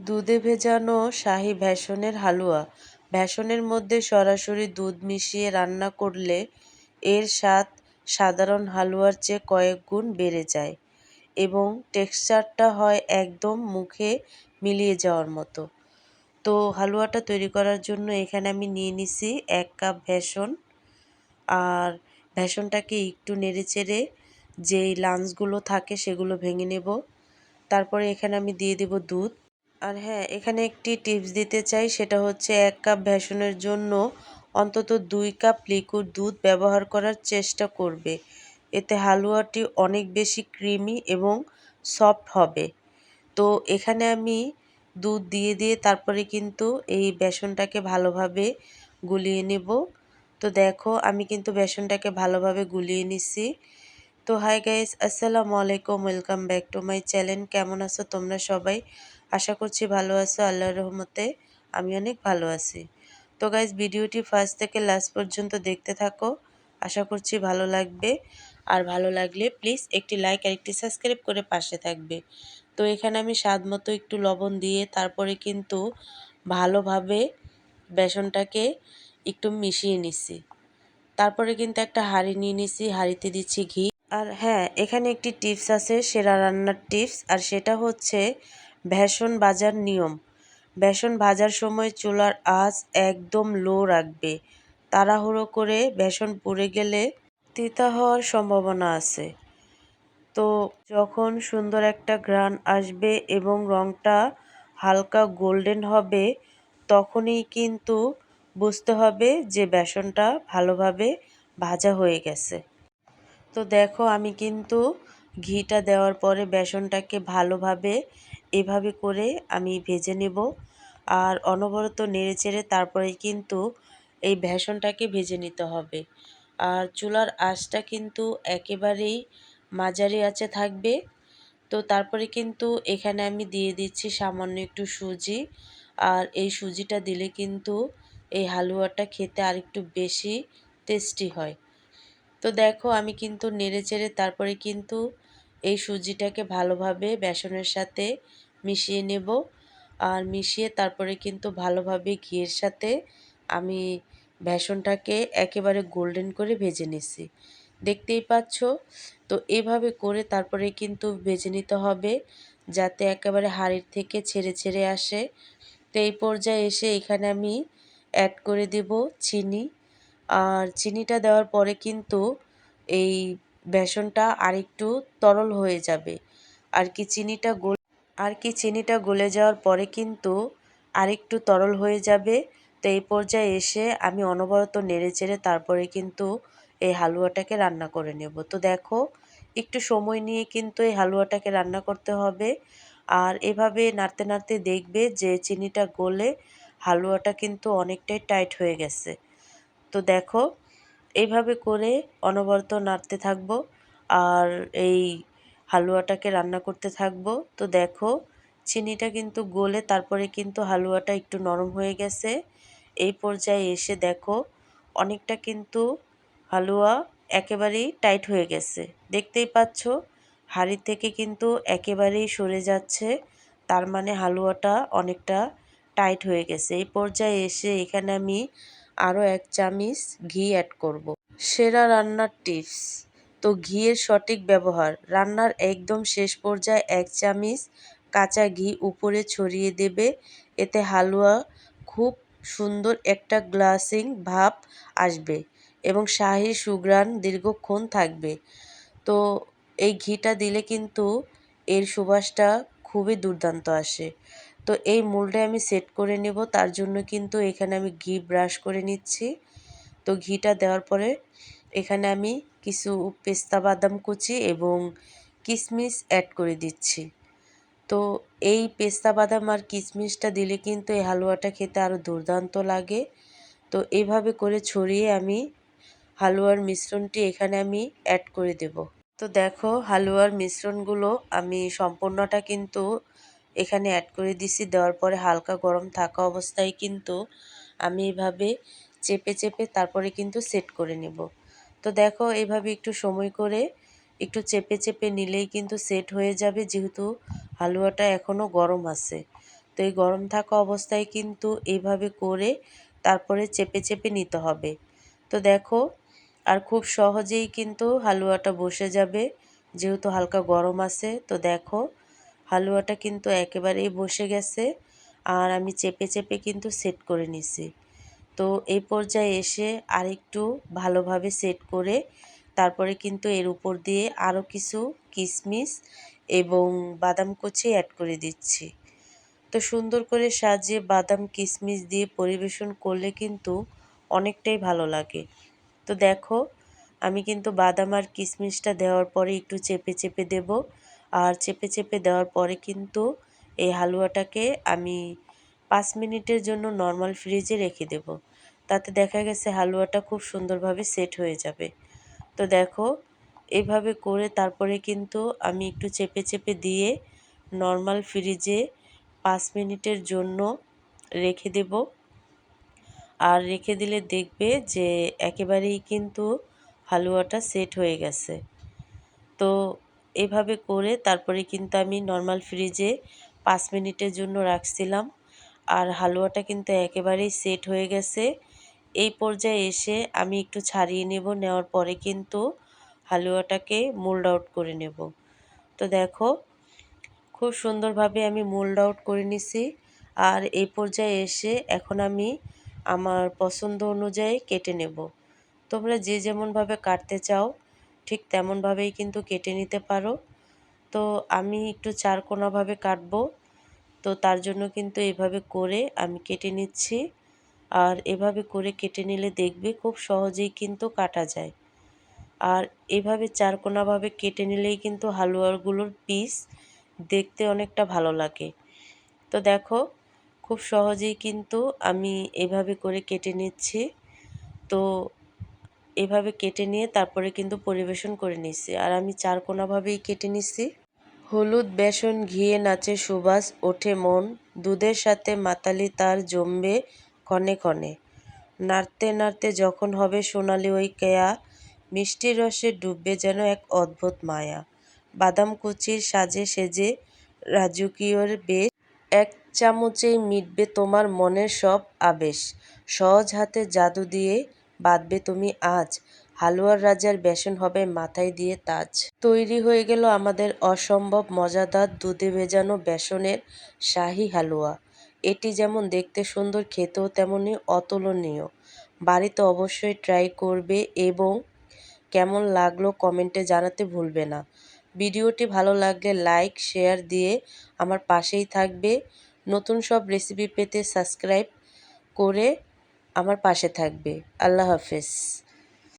দুধে ভেজানো শাহি ভ্যাসনের হালুয়া। ভ্যাসনের মধ্যে সরাসরি দুধ মিশিয়ে রান্না করলে এর স্বাদ সাধারণ হালুয়ার চেয়ে কয়েক গুণ বেড়ে যায় এবং টেক্সচারটা হয় একদম মুখে মিলিয়ে যাওয়ার মতো। তো হালুয়াটা তৈরি করার জন্য এখানে আমি নিয়ে নিছি এক কাপ ভ্যাসন আর ভ্যাসনটাকে একটু নেড়ে চেড়ে যেই লাঞ্চগুলো থাকে সেগুলো ভেঙে নেব। তারপরে এখানে আমি দিয়ে দেব দুধ। আর হ্যাঁ এখানে একটি টিপস দিতে চাই, সেটা হচ্ছে এক কাপ ভ্যাসনের জন্য অন্তত দুই কাপ লিকুইড দুধ ব্যবহার করার চেষ্টা করবে। এতে হালুয়াটি অনেক বেশি ক্রিমি এবং সফট হবে। তো এখানে আমি দুধ দিয়ে দিয়ে তারপরে কিন্তু এই বেসনটাকে ভালোভাবে গুলিয়ে নেব। তো দেখো, আমি কিন্তু বেসনটাকে ভালোভাবে গুলিয়ে নিছি। তো হাই গাইস আসসালামু আলাইকুম welcome back to my channel কেমন আছো তোমরা সবাই? আশা করছি ভালো আছো, আল্লাহর রহমতে। আমি অনেক ভালো আছি। তো গাইজ ভিডিওটি ফার্স্ট থেকে লাস্ট পর্যন্ত দেখতে থাকো। আশা করছি ভালো লাগবে। আর ভালো লাগলে প্লিজ একটি লাইক আর একটি সাবস্ক্রাইব করে পাশে থাকবে। তো এখানে আমি স্বাদ মতো একটু লবণ দিয়ে তারপরে কিন্তু ভালোভাবে বেসনটাকে একটু মিশিয়ে নিছি তারপরে কিন্তু একটা হাঁড়ি নিয়ে নিছি হাঁড়িতে দিচ্ছি ঘি। আর হ্যাঁ এখানে একটি টিপস আছে, সেরা রান্নার টিপস আর সেটা হচ্ছে বেসন ভাজার নিয়ম। বেসন ভাজার সময় চুলার আঁচ একদম লো রাখবে। তাড়াহুড়ো করে বেসন পুড়ে গেলে তিতা হওয়ার সম্ভাবনা আছে। তো যখন সুন্দর একটা গ্রান আসবে এবং রঙটা হালকা গোল্ডেন হবে, তখনই কিন্তু বুঝতে হবে যে বেসনটা ভালোভাবে ভাজা হয়ে গেছে। তো দেখো, আমি কিন্তু ঘিটা দেওয়ার পরে বেসনটাকে ভালোভাবে এভাবে করে আমি ভেজে নেব। আর অনবরত নেড়ে চেড়ে তারপরে কিন্তু এই বেসনটাকে ভেজে নিতে হবে। আর চুলার আঁচটা কিন্তু একেবারেই মাঝারি আঁচে থাকবে। তো তারপরে কিন্তু এখানে আমি দিয়ে দিচ্ছি সামান্য একটু সুজি। আর এই সুজিটা দিলে কিন্তু এই হালুয়াটা খেতে আরেকটু বেশি টেস্টি হয়। তো দেখো আমি কিন্তু নেড়ে চেড়ে তারপরে কিন্তু এই সুজিটাকে ভালোভাবে বেসনের সাথে মিশিয়ে নেব। আর মিশিয়ে তারপরে কিন্তু ভালোভাবে ঘিয়ের সাথে আমি বেসনটাকে একেবারে গোল্ডেন করে ভেজে নিছি। দেখতেই পাচ্ছ? তো এভাবে করে তারপরে কিন্তু ভেজে নিতে হবে যাতে একেবারে হাড়ির থেকে ছেড়ে ছেড়ে আসে। তো এই পর্যায়ে এসে এখানে আমি অ্যাড করে দেব চিনি। আর চিনিটা দেওয়ার পরে কিন্তু এই বেসনটা আরেকটু তরল হয়ে যাবে। আর কি চিনিটা গোল আর কি চিনিটা গলে যাওয়ার পরে কিন্তু আরেকটু তরল হয়ে যাবে। তো এই পর্যায়ে এসে আমি অনবরত নেড়ে চেড়ে তারপরে কিন্তু এই হালুয়াটাকে রান্না করে নেব। তো দেখো, একটু সময় নিয়ে কিন্তু এই হালুয়াটাকে রান্না করতে হবে। আর এভাবে নাড়তে নাড়তে দেখবে যে চিনিটা গলে হালুয়াটা কিন্তু অনেকটাই টাইট হয়ে গেছে। তো দেখো, এইভাবে করে অনবরত নাড়তে থাকব। আর এই হালুয়াটাকে রান্না করতে থাকব। তো দেখো, চিনিটা কিন্তু গলে তারপরে কিন্তু হালুয়াটা একটু নরম হয়ে গেছে। এই পর্যায়ে এসে দেখো, অনেকটা কিন্তু হালুয়া একেবারেই টাইট হয়ে গেছে। দেখতেই পাচ্ছ, হাঁড়ি থেকে কিন্তু একেবারেই সরে যাচ্ছে, তার মানে হালুয়াটা অনেকটা টাইট হয়ে গেছে। এই পর্যায়ে এসে এখানে আমি আরও এক চামিচ ঘি অ্যাড করব। সেরা রান্নার টিপস। তো ঘিয়ের সঠিক ব্যবহার। রান্নার একদম শেষ পর্যায়ে এক চামিচ কাঁচা ঘি উপরে ছড়িয়ে দেবে। এতে হালুয়া, খুব সুন্দর একটা গ্লাসিং ভাব আসবে এবং শাহি সুগ্রান দীর্ঘক্ষণ থাকবে। তো এই ঘিটা দিলে কিন্তু এর সুবাসটা খুবই দুর্দান্ত আসে। তো এই মূলটা আমি সেট করে নেব, তার জন্য কিন্তু এখানে আমি ঘি ব্রাশ করে নিচ্ছি। তো ঘিটা দেওয়ার পরে এখানে আমি কিছু পেস্তা বাদাম কুচি এবং কিশমিশ অ্যাড করে দিচ্ছি। তো এই পেস্তা বাদাম আর কিশমিশটা দিলে কিন্তু এই হালুয়াটা খেতে আরও দুর্দান্ত লাগে। তো এইভাবে করে ছড়িয়ে আমি হালুয়ার মিশ্রণটি এখানে আমি অ্যাড করে দেব। তো দেখো হালুয়ার মিশ্রণগুলো আমি সম্পূর্ণটা কিন্তু এখানে অ্যাড করে দিছি। দেওয়ার পরে হালকা গরম থাকা অবস্থায় কিন্তু আমি এভাবে চেপে চেপে তারপরে কিন্তু সেট করে নেব। তো দেখো এইভাবে একটু সময় করে একটু চেপে চেপে নিলেই কিন্তু সেট হয়ে যাবে, যেহেতু হালুয়াটা এখনও গরম আছে। তো এই গরম থাকা অবস্থায় কিন্তু এইভাবে করে তারপরে চেপে চেপে নিতে হবে। তো দেখো, আর খুব সহজেই কিন্তু হালুয়াটা বসে যাবে, যেহেতু হালকা গরম আছে। তো দেখো, হালুয়াটা কিন্তু একেবারেই বসে গেছে, আর আমি চেপে চেপে কিন্তু সেট করে নিছি। তো এই পর্যায়ে এসে আরেকটু ভালোভাবে সেট করে তারপরে কিন্তু এর উপর দিয়ে আরও কিছু কিশমিশ এবং বাদাম কুচি অ্যাড করে দিচ্ছি। তো সুন্দর করে সাজিয়ে বাদাম কিশমিশ দিয়ে পরিবেশন করলে কিন্তু অনেকটাই ভালো লাগে। তো দেখো, আমি কিন্তু বাদাম আর কিশমিশটা দেওয়ার পরে একটু চেপে চেপে দেব আর চেপে চেপে দেওয়ার পরে কিন্তু এই হালুয়াটাকে আমি পাঁচ মিনিটের জন্য নর্মাল ফ্রিজে রেখে দেব। তাতে দেখা গেছে হালুয়াটা খুব সুন্দরভাবে সেট হয়ে যাবে। তো দেখো, এভাবে করে তারপরে কিন্তু আমি একটু চেপে চেপে দিয়ে নর্মাল ফ্রিজে পাঁচ মিনিটের জন্য রেখে দেব। আর রেখে দিলে দেখবে যে একেবারেই কিন্তু হালুয়াটা সেট হয়ে গেছে। তো এভাবে করে তারপরে কিন্তু আমি নর্মাল ফ্রিজে পাঁচ মিনিটের জন্য রাখছিলাম। আর হালুয়াটা কিন্তু একেবারেই সেট হয়ে গেছে। এই পর্যায়ে এসে আমি একটু ছাড়িয়ে নেব, নেওয়ার পরে কিন্তু হালুয়াটাকে মোল্ড আউট করে নেব। তো দেখো, খুব সুন্দরভাবে আমি মোল্ড আউট করে নিছি। আর এই পর্যায়ে এসে এখন আমি আমার পছন্দ অনুযায়ী কেটে নেব। তোমরা যে যেমনভাবে কাটতে চাও, ঠিক তেমনভাবেই কিন্তু কেটে নিতে পারো। তো আমি একটু চারকোনাভাবে কাটবো। তো তার জন্য কিন্তু এভাবে করে আমি কেটে নিচ্ছি। আর এভাবে করে কেটে নিলে দেখবে খুব সহজেই কিন্তু কাটা যায়। আর এভাবে চারকোনাভাবে কেটে নিলেই কিন্তু হালুয়াগুলোর পিস দেখতে অনেকটা ভালো লাগে। তো দেখো, খুব সহজেই কিন্তু আমি এভাবে করে কেটে নিচ্ছি। তো এভাবে কেটে নিয়ে তারপরে কিন্তু পরিবেশন করে নিচ্ছি। আর আমি চারকোনাভাবেই কেটে নিচ্ছি। হলুদ, বেসন, ঘিয়ে, নাচে সুবাস, ওঠে মন, দুধের সাথে মাতালি তার জমবে ক্ষণে ক্ষণে। নাড়তে নাড়তে যখন হবে সোনালি ওই কেয়া, মিষ্টি রসে ডুববে যেন এক অদ্ভুত মায়া। বাদাম কুচির সাজে সেজে রাজকীয়র বেশ, এক চামচেই মিটবে তোমার মনের সব আবেশ। সহজ হাতে জাদু দিয়ে বাঁধবে তুমি আজ, হালুয়ার রাজার বেসন হবে মাথায় দিয়ে তাজ। তৈরি হয়ে গেল আমাদের অসম্ভব মজাদার দুধে ভেজানো বেসনের শাহি হালুয়া। এটি যেমন দেখতে সুন্দর, খেতেও তেমনই অতুলনীয়। বাড়িতে অবশ্যই ট্রাই করবে এবং কেমন লাগল কমেন্টে জানাতে ভুলবে না। ভিডিওটি ভালো লাগলে লাইক শেয়ার দিয়ে আমার পাশেই থাকবে। নতুন সব রেসিপি পেতে সাবস্ক্রাইব করে আমার পাশে থাকবে। আল্লাহ হাফেজ।